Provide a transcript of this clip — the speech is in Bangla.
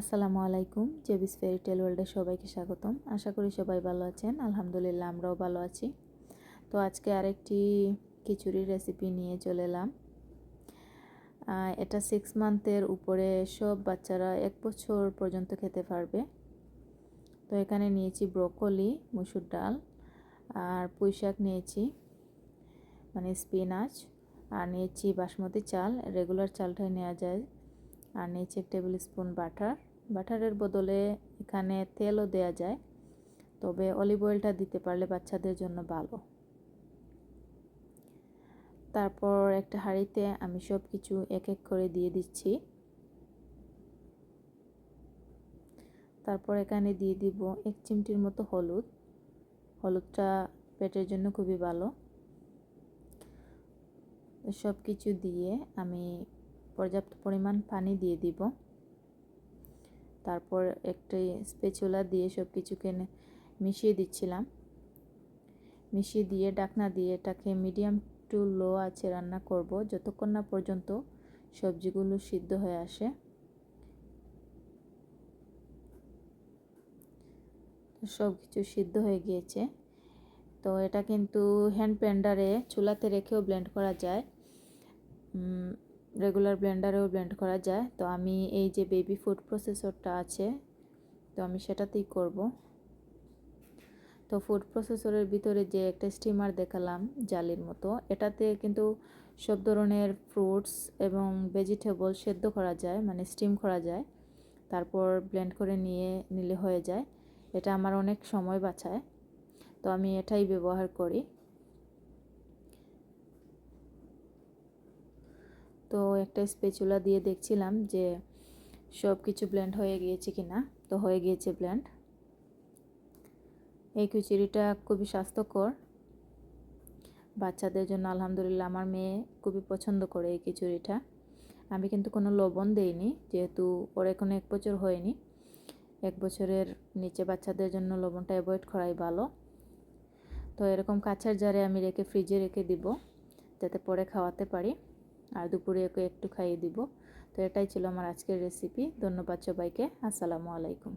আসসালামু আলাইকুম, জেবিস ফেরি টেল ওয়ার্ল্ডে সবাইকে স্বাগতম। আশা করি সবাই ভালো আছেন, আলহামদুলিল্লাহ আমরাও ভালো আছি। তো আজকে আরেকটি খিচুড়ির রেসিপি নিয়ে চলে এলাম। এটা সিক্স মান্থের উপরে সব বাচ্চারা এক বছর পর্যন্ত খেতে পারবে। তো এখানে নিয়েছি ব্রোকলি, মুসুর ডাল আর পুঁই শাক নিয়েছি মানে স্পিনাচ আর নিয়েছি বাসমতি চাল। রেগুলার চালটাই নেওয়া যায়। আর নিচে টেবিল স্পুন বাটার। বাটারের বদলে এখানে তেলও দেয়া যায়, তবে অলিভ অয়েলটা দিতে পারলে বাচ্চাদের জন্য ভালো। তারপর একটা হাঁড়িতে আমি সব কিছু এক এক করে দিয়ে দিচ্ছি। তারপর এখানে দিয়ে দিব এক চিমটির মতো হলুদ। হলুদটা পেটের জন্য খুবই ভালো। সব কিছু দিয়ে আমি পর্যাপ্ত পরিমাণ পানি দিয়ে দিব। তারপর একটি স্পেচুলা দিয়ে সব কিছুকে মিশিয়ে দিচ্ছিলাম। মিশিয়ে দিয়ে ডাকনা দিয়ে এটাকে মিডিয়াম টু লো আছে রান্না করব। যতক্ষণ না পর্যন্ত সবজিগুলো সিদ্ধ হয়ে আসে। সব কিছু সিদ্ধ হয়ে গিয়েছে। তো এটা কিন্তু হ্যান্ড ব্লেন্ডারে চুলাতে রেখেও ব্লেন্ড করা যায়। রেগুলার ব্লেন্ডারেও ব্লেন্ড করা যায়। তো আমি এই যে বেবি ফুড প্রসেসরটা আছে, তো আমি সেটাতেই করব। তো ফুড প্রসেসরের ভিতরে যে একটা স্টিমার দেখালাম জালির মতো, এটাতে কিন্তু সব ধরনের ফ্রুটস এবং ভেজিটেবল সেদ্ধ করা যায় মানে স্টিম করা যায়। তারপর ব্লেন্ড করে নিয়ে নিলে হয়ে যায়। এটা আমার অনেক সময় বাঁচায়। তো আমি এটাই ব্যবহার করি। তো একটা স্পেচুলা দিয়ে দেখছিলাম যে সব কিছু ব্লেন্ড হয়ে গিয়েছে কি না তো হয়ে গিয়েছে ব্লেন্ড এই খিচুড়িটা খুবই স্বাস্থ্যকর। বাচ্চাদের জন্য আলহামদুলিল্লাহ আমার মেয়ে খুবই পছন্দ করে এই খিচুড়িটা। আমি কিন্তু কোনো লবণ দেইনি, যেহেতু ওর এখনও এক বছর হয়নি। এক বছরের নিচে বাচ্চাদের জন্য লবণটা অ্যাভয়েড করাই ভালো। তো এরকম কাছের জারে আমি রেখে ফ্রিজে রেখে দিব, যাতে পরে খাওয়াতে পারি। আর দুপুরে ওকে একটু খাইয়ে দিব। তো এটাই ছিল আমার আজকের রেসিপি ধন্যবাদ সবাইকে। আসসালামু আলাইকুম।